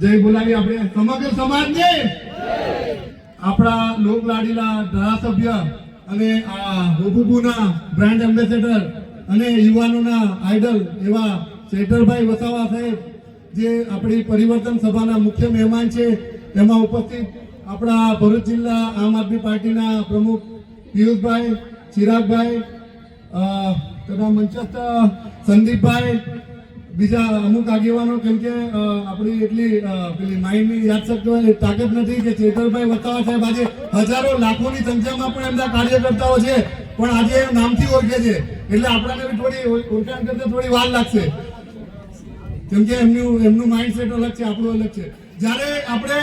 જય બોલાવી આપણે સમગ્ર સમાજને. આપણા લોકલાડીલા ધારાસભ્ય અને આ હુબુબુના બ્રાન્ડ એમ્બેસેડર અને યુવાનોના આઈડલ એવા શેઠરભાઈ વસાવા સાહેબ, જે આપણી પરિવર્તન સભાના મુખ્ય મહેમાન છે. એમાં ઉપસ્થિત આપણા ભરૂચ જિલ્લા આમ આદમી પાર્ટીના પ્રમુખ પિયુષભાઈ, ચિરાગભાઈ તથા મંચસ્થ સંદીપભાઈ બીજા અમુક આગેવાનો કેમ કે આપણી એટલી પેલી માઇન્ડની યાદશક્તિ તાકાત નથી કે ચેતરભાઈ વતાવા સાહેબ આજે હજારો લાખોની સંખ્યામાં પણ એમના કાર્યકર્તાઓ છે, પણ આજે એમ નામથી ઓળખે છે. એટલે આપણને બી થોડી ઓળખાણ કરતા થોડી વાર લાગશે. કેમ કે એમનું એમનું માઇન્ડસેટ અલગ છે, આપણું અલગ છે. જ્યારે આપણે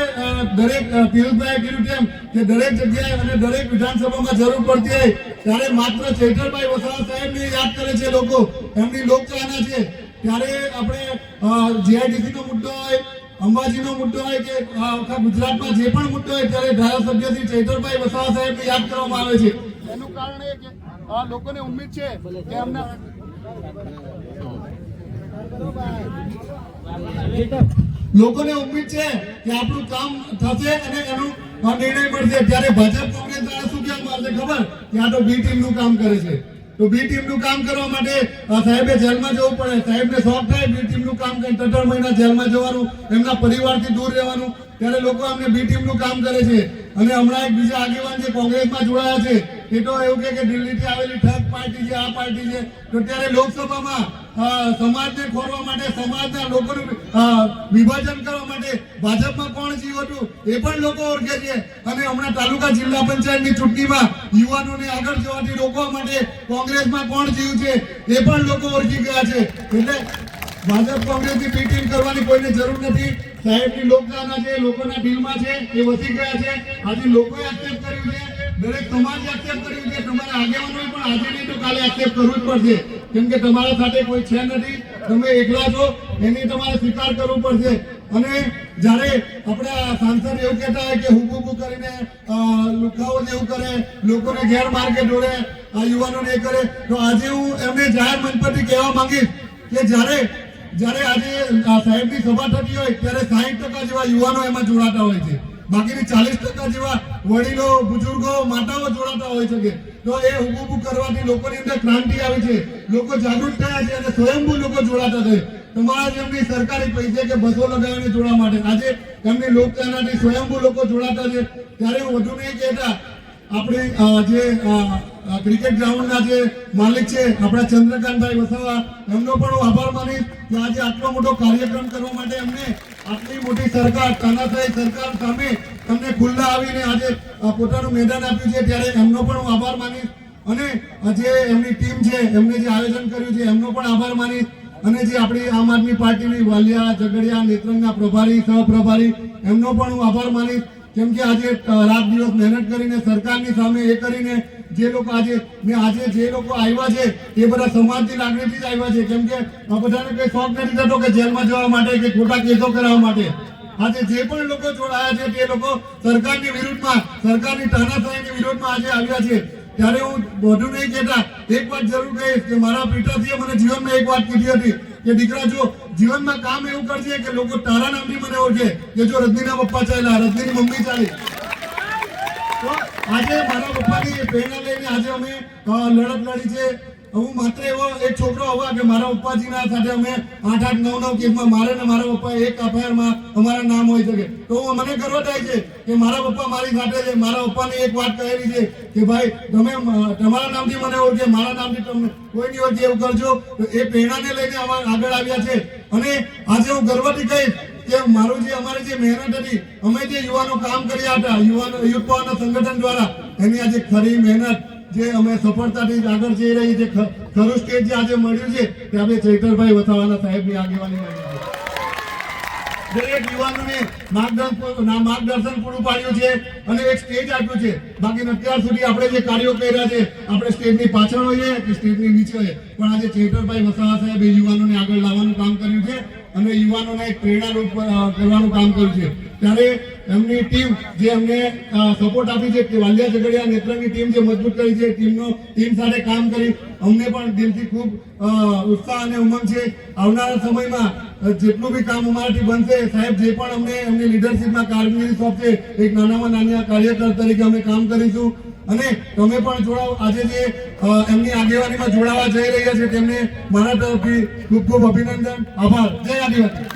દરેક પિયુષભાઈએ કીધું તેમ કે દરેક જગ્યાએ અને દરેક વિધાનસભામાં જરૂર પડતી હોય, ત્યારે માત્ર ચેતરભાઈ વસાવા સાહેબને યાદ કરે છે લોકો. એમની લોકચાહના છે. ત્યારે આપણે જીઆઈડીસી નો મુદ્દો હોય અંબાજીનો મુદ્દો હોય કે આખા ગુજરાતમાં જે પણ મુદ્દો હોય ત્યારે ધારાસભ્ય શ્રી ચૈતરભાઈ વસાવા સાહેબને યાદ કરવામાં આવે છે. એનું કારણ એ કે આ લોકોને ઉમ્મીદ છે કે એમના લોકોને ઉમ્મીદ છે કે આપણું કામ થશે અને એનું નિર્ણય મળશે. ત્યારે ભાજપ કોંગ્રેસ દ્વારા શું કહેવા માંગશે ખબર કે આ તો બી ટીમનું કામ કરે છે. તો બી ટીમનું કામ કરવા માટે સાહેબે જેલમાં જવું પડે. સાહેબને શોખ થાય બી ટીમનું કામ કરે ત્રણ મહિના જેલમાં જવાનું, એમના પરિવારથી દૂર રહેવાનું. ત્યારે લોકો અમને બી ટીમનું કામ કરે છે. અને હમણાં એક બીજા આગેવાન જે કોંગ્રેસમાં જોડાયા છે તો એવું કે દિલ્હીથી આવેલી ઠગ પાર્ટી છે, આ પાર્ટી છે. તો ત્યારે લોકસભામાં સમાજને ખોરવા માટે, સમાજના લોકોનું વિભાજન કરવા માટે ભાજપમાં કોણ જીવ હતું, એ પણ લોકો ઓળખે છે. અને હમણાં તાલુકા જિલ્લા પંચાયતની ચૂંટણીમાં યુવાનોને આગળ જવાથી રોકવા માટે કોંગ્રેસમાં કોણ જીવ છે, એ પણ લોકો ઓળખી ગયા છે. એટલે ભાજપ કોંગ્રેસની બી કરવાની કોઈને જરૂર નથી. સાહેબની લોકચાહના છે, લોકોના દિલમાં છે, એ વસી ગયા છે. આજે લોકોએ એક્સેપ્ટ કર્યું છે. દરેક સમાજે એક્સેપ્ટ કર્યું છે તમારા આગેવાનોએ પણ આજે નહીં તો કાલે એક્સેપ્ટ કરવું જ પડશે. કેમ કે તમારા સાથે કોઈ છે નથી, તમે એકલા છો, એની તમારે સ્વીકાર કરવો પડશે. અને જ્યારે આપણા સાંસદ એવું કહેતા હોય કે હુકુકુ કરીને લુખાઓ જેવું કરે, લોકોને ગેરમાર્ગે દોડે, આ યુવાનોને એ કરે, તો આજે હું એમને જાહેર મંચ પરથી કહેવા માંગીશ કે જ્યારે જ્યારે આજે સાહેબની સભા થતી હોય, ત્યારે સાહીઠ ટકા જેવા યુવાનો એમાં જોડાતા હોય છે. બાકીની ચાલીસ ટકા જેવા વડીલો, બુજુર્ગો, માતાઓ જોડાતા હોય છે તો એ ઉભું કરવાથી લોકોની અંદર ક્રાંતિ આવી છે. લોકો જાગૃત થયા છે અને સ્વયંભૂ લોકો જોડાતા છે. તમારા જેમની સરકારી પૈસે કે બસો લગાવીને જોડા માટે. આજે એમની લોકતાનાથી સ્વયંભૂ લોકો જોડાતા છે. ત્યારે હું વધુ નહીં કહેતા આપણે જે ક્રિકેટ ગ્રાઉન્ડના જે માલિક છે, આપણા ચંદ્રકાંતભાઈ વસાવા, એમનો પણ હું આભાર માનીશ કે આજે આટલો મોટો કાર્યક્રમ કરવા માટે એમને આટલી મોટી સરકાર, તાનાશાહી સરકાર સામે તમને ખુલ્લા આવીને આજે પોતાનું મેદાન આપ્યું છે, ત્યારે એમનો પણ હું આભાર માનીશ. અને જે એમની ટીમ છે, એમને જે આયોજન કર્યું છે, એમનો પણ આભાર માનીશ. અને જે આપણી આમ આદમી પાર્ટીની વાલિયા ઝઘડિયા નેત્રંગના પ્રભારી, સહપ્રભારી, એમનો પણ હું આભાર માનીશ. કેમ કે આજે રાત દિવસ મહેનત કરીને, સરકારની સામે એ કરીને જે લોકો આજે ને આજે જે લોકો આવ્યા છે, એ બધા સમાજની લાગણીથી જ આવ્યા છે. કેમ કે બધાને કંઈ શોખ નથી થતો કે જેલમાં જવા માટે કે ખોટા કેસો કરાવવા માટે. આજે જે પણ લોકો જોડાયા છે, તે લોકો સરકારની વિરુદ્ધમાં, સરકારની તાનાશાહીની વિરોધમાં આજે આવ્યા છે. ત્યારે હું વધુ નહીં કહેતા, એક વાત જરૂર કહીશ કે મારા પિતાજીએ મને જીવનમાં એક વાત કીધી હતી. કે દીકરા, જો જીવનમાં કામ એવું કરજે કે લોકો તારા નામથી મને ઓળખે. કે જો રજનીના પપ્પા ચાલ્યા, રજનીની મમ્મી ચાલી. તો આજે મારા પપ્પાની પ્રેરણા લઈને આજે અમે લડત લડી છે. હું માત્ર એવો એક છોકરો હોવા કે મારા પપ્પાજીના સાથે અમે આઠ આઠ નવ નવ કેસમાં મારે ને મારા પપ્પા એક એફઆઈઆરમાં અમારા નામ હોઈ શકે. તો મને ગર્વ થાય છે કે મારા પપ્પા મારી સાથે છે. મારા પપ્પાને એક વાત કહેલી છે કે ભાઈ, તમે તમારા નામથી મને ઓળખે મારા નામથી તમને કોઈ દિવસ એવું કરજો. તો એ પ્રેરણાને લઈને અમારા આગળ આવ્યા છે. અને આજે હું ગર્વથી કહીશ કે મારું જે, અમારી જે મહેનત હતી, અમે જે યુવાનો કામ કર્યા હતા, યુવાનો યુવાનો સંગઠન દ્વારા, એની આજે ખરી મહેનત. જે અમે સફળતાથી આગળ જઈ રહી છે ખરું સ્ટેજ જે આજે મળ્યું છે, તે ચૈતરભાઈ વસાવાના સાહેબની આગેવાની દરેક યુવાનોને માર્ગદર્શન માર્ગદર્શન પૂરું પાડ્યું છે અને એક સ્ટેજ આપ્યું છે. બાકી અત્યાર સુધી આપણે જે કાર્યો કર્યા છે, આપણે સ્ટેજની પાછળ હોઈએ કે સ્ટેજની નીચે હોઈએ. પણ આજે ચેતરભાઈ વસાવા એ યુવાનોને આગળ લાવવાનું કામ કર્યું છે. અને યુવાનોને પ્રેરણારૂપ કરવાનું કામ કર્યું છે. ત્યારે એમની ટીમ જે અમને સપોર્ટ આપી છે વાલિયા ઝઘડિયા નેત્રની ટીમ જે મજબૂત કરી છે, ટીમનો, ટીમ સાથે કામ કરી, અમને પણ દિલથી ખૂબ ઉત્સાહ અને ઉમંગ છે. આવનારા સમયમાં જેટલું બી કામ અમારાથી બનશે, સાહેબ, જે પણ અમને એમની લીડરશીપમાં કારગીરી સોંપશે, એક નાનામાં નાના કાર્યકર તરીકે અમે કામ કરીશું. અને તમે પણ જોડાવ આજે જે એમની આગેવાનીમાં જોડાવા જઈ રહ્યા છે તેમને મારા તરફથી ખૂબ ખૂબ અભિનંદન. આભાર. જય આદિવાસી.